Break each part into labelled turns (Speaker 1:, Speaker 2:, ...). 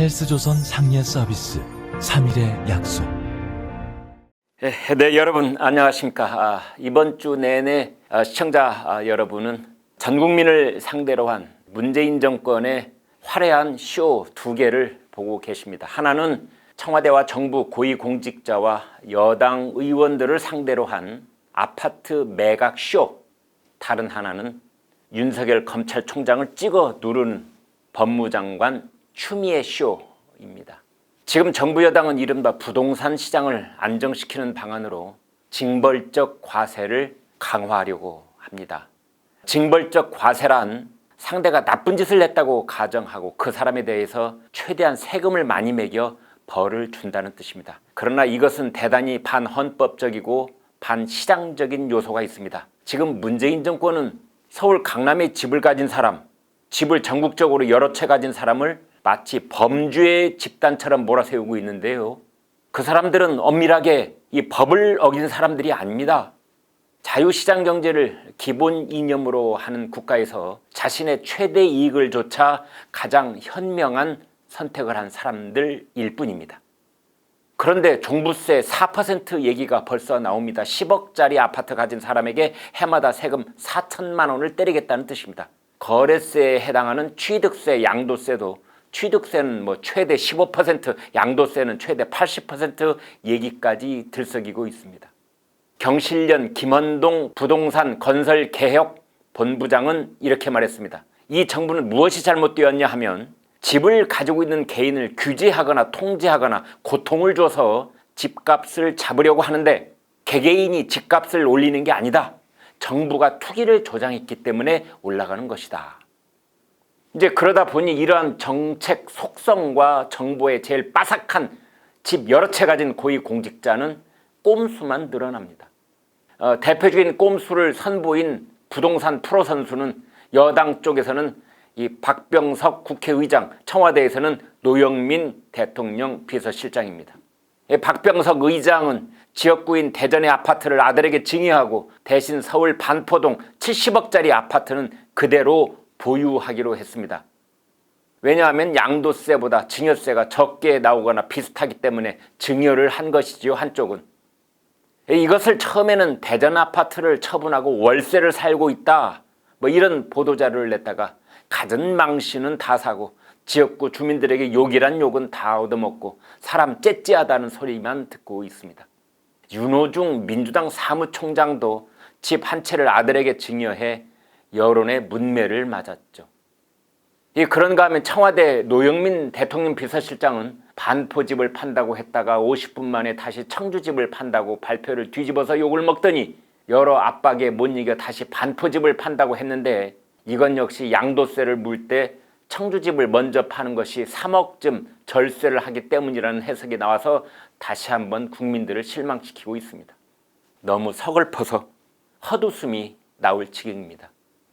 Speaker 1: 헬스조선 상례 서비스 3일의 약속
Speaker 2: 네, 네, 여러분 안녕하십니까? 아, 이번 주 내내 아, 시청자 아, 여러분은 전 국민을 상대로 한 문재인 정권의 화려한 쇼 두 개를 보고 계십니다. 하나는 청와대와 정부 고위공직자와 여당 의원들을 상대로 한 아파트 매각 쇼. 다른 하나는 윤석열 검찰총장을 찍어 누른 법무장관 추미애 쇼입니다. 지금 정부 여당은 이른바 부동산 시장을 안정시키는 방안으로 징벌적 과세를 강화하려고 합니다. 징벌적 과세란 상대가 나쁜 짓을 했다고 가정하고 그 사람에 대해서 최대한 세금을 많이 매겨 벌을 준다는 뜻입니다. 그러나 이것은 대단히 반헌법적이고 반시장적인 요소가 있습니다. 지금 문재인 정권은 서울 강남에 집을 가진 사람, 집을 전국적으로 여러 채 가진 사람을 마치 범죄의 집단처럼 몰아세우고 있는데요. 그 사람들은 엄밀하게 이 법을 어긴 사람들이 아닙니다. 자유시장 경제를 기본 이념으로 하는 국가에서 자신의 최대 이익을 조차 가장 현명한 선택을 한 사람들일 뿐입니다. 그런데 종부세 4% 얘기가 벌써 나옵니다. 10억짜리 아파트 가진 사람에게 해마다 세금 4천만 원을 때리겠다는 뜻입니다. 거래세에 해당하는 취득세, 양도세도 취득세는 뭐 최대 15%, 양도세는 최대 80% 얘기까지 들썩이고 있습니다. 경실련 김원동 부동산 건설 개혁 본부장은 이렇게 말했습니다. 이 정부는 무엇이 잘못되었냐 하면 집을 가지고 있는 개인을 규제하거나 통제하거나 고통을 줘서 집값을 잡으려고 하는데 개개인이 집값을 올리는 게 아니다. 정부가 투기를 조장했기 때문에 올라가는 것이다. 이제 그러다 보니 이러한 정책 속성과 정부의 제일 빠삭한 집 여러 채 가진 고위 공직자는 꼼수만 늘어납니다. 어, 대표적인 꼼수를 선보인 부동산 프로 선수는 여당 쪽에서는 이 박병석 국회의장, 청와대에서는 노영민 대통령 비서실장입니다. 이 박병석 의장은 지역구인 대전의 아파트를 아들에게 증여하고 대신 서울 반포동 70억짜리 아파트는 그대로 보유하기로 했습니다. 왜냐하면 양도세보다 증여세가 적게 나오거나 비슷하기 때문에 증여를 한 것이지요, 한쪽은. 이것을 처음에는 대전 아파트를 처분하고 월세를 살고 있다. 뭐 이런 보도자료를 냈다가 갖은 망신은 다 사고 지역구 주민들에게 욕이란 욕은 다 얻어먹고 사람 째째하다는 소리만 듣고 있습니다. 윤호중 민주당 사무총장도 집 한 채를 아들에게 증여해 여론의 문매를 맞았죠. 이 그런가 하면 청와대 노영민 대통령 비서실장은 반포집을 판다고 했다가 50분 만에 다시 청주집을 판다고 발표를 뒤집어서 욕을 먹더니 여러 압박에 못 이겨 다시 반포집을 판다고 했는데 이건 역시 양도세를 물 때 청주집을 먼저 파는 것이 3억쯤 절세를 하기 때문이라는 해석이 나와서 다시 한번 국민들을 실망시키고 있습니다. 너무 서글퍼서 헛웃음이 나올 지경입니다.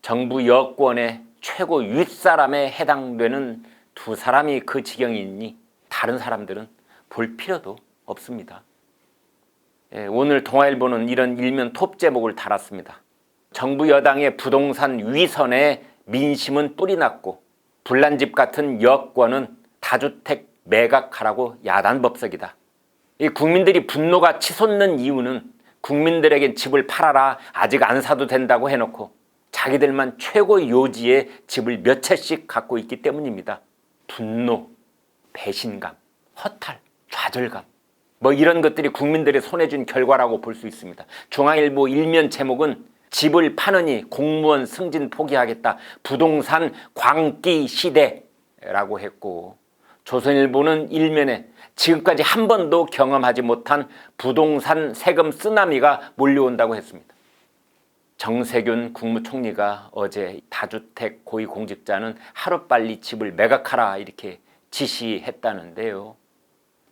Speaker 2: 정부 여권의 최고 윗사람에 해당되는 두 사람이 그 지경이니 다른 사람들은 볼 필요도 없습니다. 예, 오늘 동아일보는 이런 일면 톱 제목을 달았습니다. 정부 여당의 부동산 위선에 민심은 뿌리 났고 불난집 같은 여권은 다주택 매각하라고 야단 법석이다. 이 국민들이 분노가 치솟는 이유는 국민들에게 집을 팔아라 아직 안 사도 된다고 해놓고 자기들만 최고 요지의 집을 몇 채씩 갖고 있기 때문입니다. 분노, 배신감, 허탈, 좌절감 뭐 이런 것들이 국민들의 손에 준 결과라고 볼 수 있습니다. 중앙일보 일면 제목은 집을 파느니 공무원 승진 포기하겠다. 부동산 광기 시대라고 했고 조선일보는 일면에 지금까지 한 번도 경험하지 못한 부동산 세금 쓰나미가 몰려온다고 했습니다. 정세균 국무총리가 어제 다주택 고위공직자는 하루빨리 집을 매각하라 이렇게 지시했다는데요.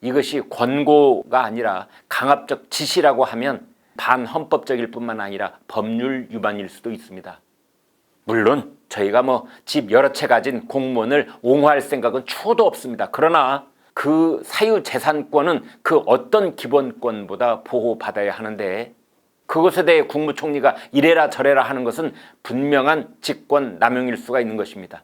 Speaker 2: 이것이 권고가 아니라 강압적 지시라고 하면 반헌법적일 뿐만 아니라 법률 위반일 수도 있습니다. 물론 저희가 뭐 집 여러 채 가진 공무원을 옹호할 생각은 추호도 없습니다. 그러나 그 사유재산권은 그 어떤 기본권보다 보호받아야 하는데 그것에 대해 국무총리가 이래라 저래라 하는 것은 분명한 직권 남용일 수가 있는 것입니다.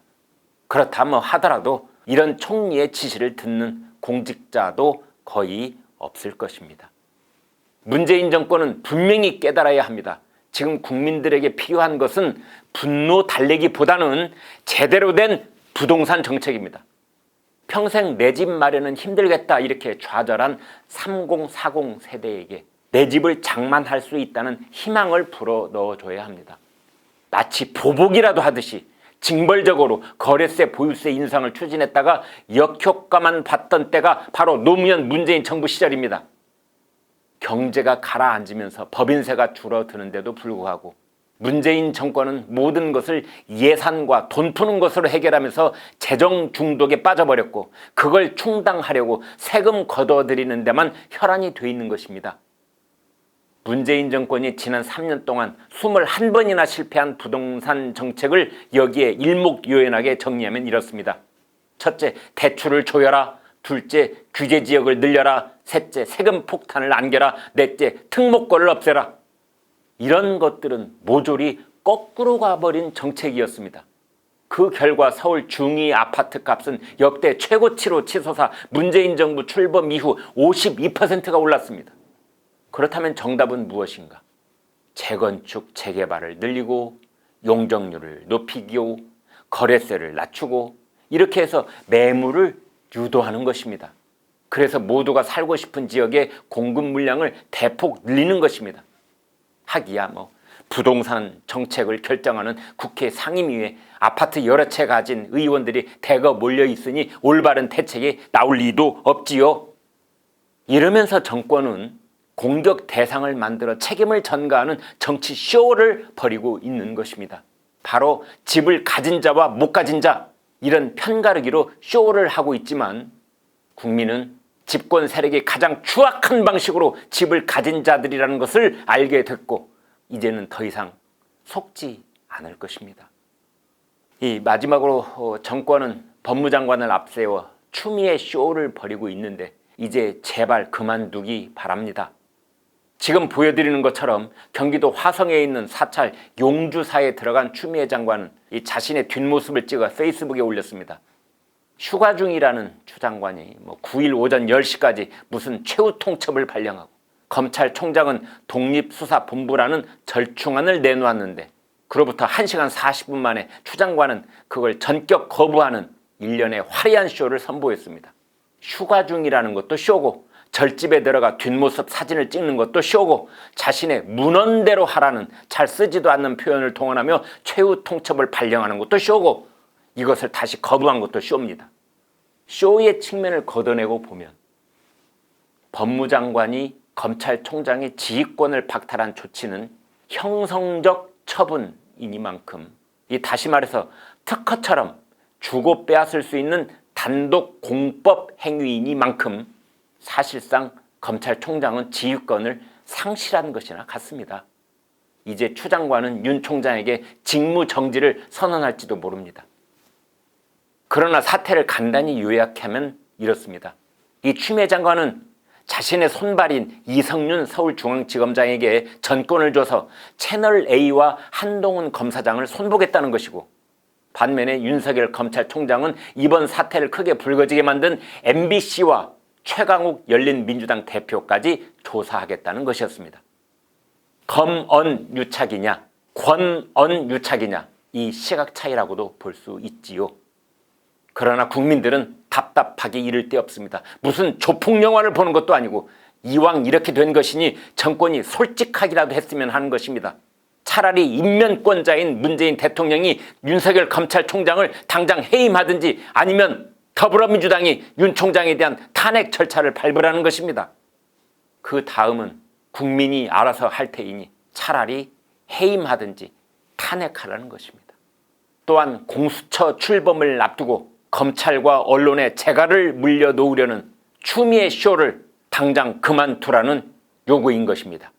Speaker 2: 그렇다면 하더라도 이런 총리의 지시를 듣는 공직자도 거의 없을 것입니다. 문재인 정권은 분명히 깨달아야 합니다. 지금 국민들에게 필요한 것은 분노 달래기보다는 제대로 된 부동산 정책입니다. 평생 내 집 마련은 힘들겠다 이렇게 좌절한 3040 세대에게 내 집을 장만할 수 있다는 희망을 불어 넣어줘야 합니다. 마치 보복이라도 하듯이 징벌적으로 거래세 보유세 인상을 추진했다가 역효과만 봤던 때가 바로 노무현 문재인 정부 시절입니다. 경제가 가라앉으면서 법인세가 줄어드는데도 불구하고 문재인 정권은 모든 것을 예산과 돈 푸는 것으로 해결하면서 재정 중독에 빠져버렸고 그걸 충당하려고 세금 걷어들이는 데만 혈안이 돼 있는 것입니다. 문재인 정권이 지난 3년 동안 21번이나 실패한 부동산 정책을 여기에 일목요연하게 정리하면 이렇습니다. 첫째, 대출을 조여라. 둘째, 규제 지역을 늘려라. 셋째, 세금 폭탄을 안겨라. 넷째, 특목고를 없애라. 이런 것들은 모조리 거꾸로 가버린 정책이었습니다. 그 결과 서울 중위 아파트 값은 역대 최고치로 치솟아 문재인 정부 출범 이후 52%가 올랐습니다. 그렇다면 정답은 무엇인가? 재건축, 재개발을 늘리고 용적률을 높이고 거래세를 낮추고 이렇게 해서 매물을 유도하는 것입니다. 그래서 모두가 살고 싶은 지역의 공급 물량을 대폭 늘리는 것입니다. 하기야 뭐 부동산 정책을 결정하는 국회 상임위에 아파트 여러 채 가진 의원들이 대거 몰려 있으니 올바른 대책이 나올 리도 없지요. 이러면서 정권은 공격 대상을 만들어 책임을 전가하는 정치 쇼를 벌이고 있는 것입니다. 바로 집을 가진 자와 못 가진 자 이런 편가르기로 쇼를 하고 있지만 국민은 집권 세력이 가장 추악한 방식으로 집을 가진 자들이라는 것을 알게 됐고 이제는 더 이상 속지 않을 것입니다. 이 마지막으로 어, 정권은 법무장관을 앞세워 추미애 쇼를 벌이고 있는데 이제 제발 그만두기 바랍니다. 지금 보여드리는 것처럼 경기도 화성에 있는 사찰 용주사에 들어간 추미애 장관은 이 자신의 뒷모습을 찍어 페이스북에 올렸습니다. 휴가 중이라는 추 장관이 뭐 9일 오전 10시까지 무슨 최후 통첩을 발령하고 검찰총장은 독립수사본부라는 절충안을 내놓았는데 그로부터 1시간 40분 만에 추 장관은 그걸 전격 거부하는 일련의 화려한 쇼를 선보였습니다. 휴가 중이라는 것도 쇼고 절집에 들어가 뒷모습 사진을 찍는 것도 쇼고 자신의 문헌대로 하라는 잘 쓰지도 않는 표현을 동원하며 최후 통첩을 발령하는 것도 쇼고 이것을 다시 거부한 것도 쇼입니다. 쇼의 측면을 걷어내고 보면 법무장관이 검찰총장의 지휘권을 박탈한 조치는 형성적 처분이니만큼 이 다시 말해서 특허처럼 주고 빼앗을 수 있는 단독 공법 행위이니만큼 사실상 검찰총장은 지휘권을 상실한 것이나 같습니다. 이제 추 장관은 윤 총장에게 직무 정지를 선언할지도 모릅니다. 그러나 사태를 간단히 요약하면 이렇습니다. 이 추미애 장관은 자신의 손발인 이성윤 서울중앙지검장에게 전권을 줘서 채널 A와 한동훈 검사장을 손보겠다는 것이고 반면에 윤석열 검찰총장은 이번 사태를 크게 불거지게 만든 MBC와 최강욱 열린민주당 대표까지 조사하겠다는 것이었습니다. 검언 유착이냐 권언 유착이냐 이 시각 차이라고도 볼 수 있지요. 그러나 국민들은 답답하게 이를 데 없습니다. 무슨 조폭 영화를 보는 것도 아니고 이왕 이렇게 된 것이니 정권이 솔직하기라도 했으면 하는 것입니다. 차라리 인면권자인 문재인 대통령이 윤석열 검찰총장을 당장 해임하든지 아니면 더불어민주당이 윤 총장에 대한 탄핵 절차를 밟으라는 것입니다. 그 다음은 국민이 알아서 할 테이니 차라리 해임하든지 탄핵하라는 것입니다. 또한 공수처 출범을 앞두고 검찰과 언론의 재갈을 물려놓으려는 추미애 쇼를 당장 그만두라는 요구인 것입니다.